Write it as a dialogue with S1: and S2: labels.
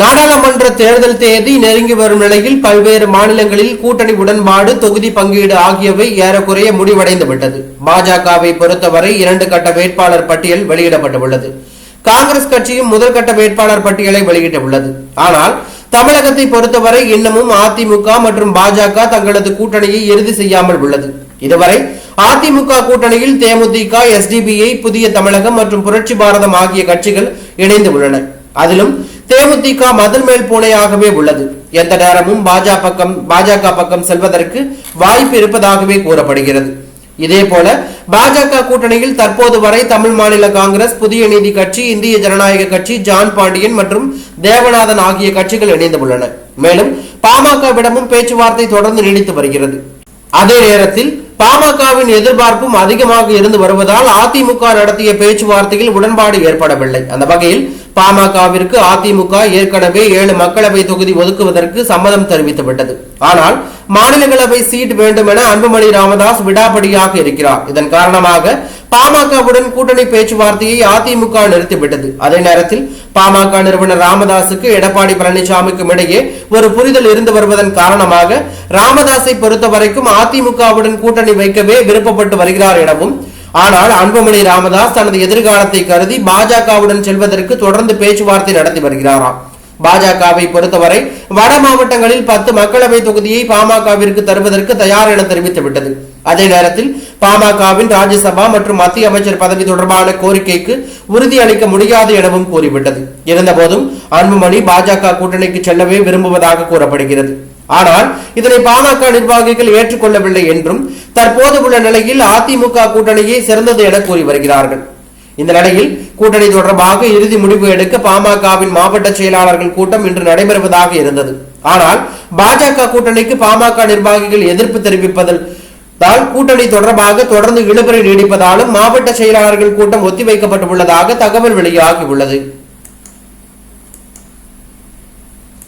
S1: நாடாளுமன்ற தேர்தல் தேதி நெருங்கி வரும் நிலையில் பல்வேறு மாநிலங்களில் கூட்டணி உடன்பாடு தொகுதி பங்கீடு ஆகியவை ஏறக்குறைய முடிவடைந்து விட்டது பாஜகவை பொறுத்தவரை இரண்டு கட்ட வேட்பாளர் பட்டியல் வெளியிடப்பட்டுள்ளது. காங்கிரஸ் கட்சியும் முதல் கட்ட வேட்பாளர் பட்டியலை வெளியிட்டுள்ளது. ஆனால் தமிழகத்தை பொறுத்தவரை இன்னமும் அதிமுக மற்றும் பாஜக தங்களது கூட்டணியை இறுதி செய்யாமல் உள்ளது. இதுவரை அதிமுக கூட்டணியில் தேமுதிக எஸ்டிபிஐ புதிய தமிழகம் மற்றும் புரட்சி பாரதம் ஆகிய கட்சிகள் இணைந்து உள்ளன. அதிலும் தேமுதிக மதில் மேல் பூனையாகவே உள்ளது. எந்த நேரமும் பாஜக பக்கம் பாஜக பக்கம் செல்வதற்கு வாய்ப்பு இருப்பதாகவே கூறப்படுகிறது. இதே போல பாஜக கூட்டணியில் தற்போது வரை தமிழ் மாநில காங்கிரஸ் புதிய நீதி கட்சி இந்திய ஜனநாயக கட்சி ஜான் பாண்டியன் மற்றும் தேவநாதன் ஆகிய கட்சிகள் இணைந்துள்ளன மேலும் பாமகவிடமும் பேச்சுவார்த்தை தொடர்ந்து நீடித்து வருகிறது. அதே நேரத்தில் பாமகவின் எதிர்பார்ப்பும் அதிகமாக இருந்து வருவதால் அதிமுக நடத்திய பேச்சுவார்த்தையில் உடன்பாடு ஏற்படவில்லை. அந்த வகையில் பாமகவிற்கு அதிமுக ஏற்கனவே ஏழு மக்களவை தொகுதி ஒதுக்குவதற்கு சம்மதம் தெரிவித்துவிட்டது. ஆனால் மாநிலங்களவை சீட் வேண்டும் என அன்புமணி ராமதாஸ் விடாபடியாக இருக்கிறார். இதன் காரணமாக பாமகவுடன் கூட்டணி பேச்சுவார்த்தையை அதிமுக நிறுத்திவிட்டது. அதே நேரத்தில் பாமக நிறுவனர் ராமதாசுக்கு எடப்பாடி பழனிசாமிக்கும் இடையே ஒரு புரிதல் இருந்து வருவதன் காரணமாக ராமதாஸை பொறுத்தவரைக்கும் அதிமுகவுடன் கூட்டணி வைக்கவே விருப்பப்பட்டு வருகிறார் எனவும் ஆனால் அன்புமணி ராமதாஸ் தனது எதிர்காலத்தை கருதி பாஜகவுடன் செல்வதற்கு தொடர்ந்து பேச்சுவார்த்தை நடத்தி வருகிறாராம். பாஜகவை பொறுத்தவரை வட மாவட்டங்களில் பத்து மக்களவை தொகுதியை பாமகவிற்கு தருவதற்கு தயார் என தெரிவித்துவிட்டது அதே நேரத்தில் பாமகவின் ராஜ்யசபா மற்றும் மத்திய அமைச்சர் பதவி தொடர்பான கோரிக்கைக்கு உறுதி அளிக்க முடியாது எனவும் கூறிவிட்டது. இருந்தபோதும் அன்புமணி பாஜக கூட்டணிக்கு செல்லவே விரும்புவதாக கூறப்படுகிறது. ஆனால் இதனை பாமக நிர்வாகிகள் ஏற்றுக்கொள்ளவில்லை என்றும் தற்போது உள்ள நிலையில் அதிமுக கூட்டணியே சிறந்தது என கூறி வருகிறார்கள். இந்த நிலையில் கூட்டணி தொடர்பாக இறுதி முடிவு எடுக்க பாமகவின் மாவட்ட செயலாளர்கள் கூட்டம் இன்று நடைபெறுவதாக இருந்தது. ஆனால் பாஜக கூட்டணிக்கு பாமக நிர்வாகிகள் எதிர்ப்பு தெரிவிப்பதில் தான் கூட்டணி தொடர்பாக தொடர்ந்து இழுபறி நீடிப்பதாலும் மாவட்ட செயலாளர்கள் கூட்டம் ஒத்திவைக்கப்பட்டுள்ளதாக தகவல் வெளியாகியுள்ளது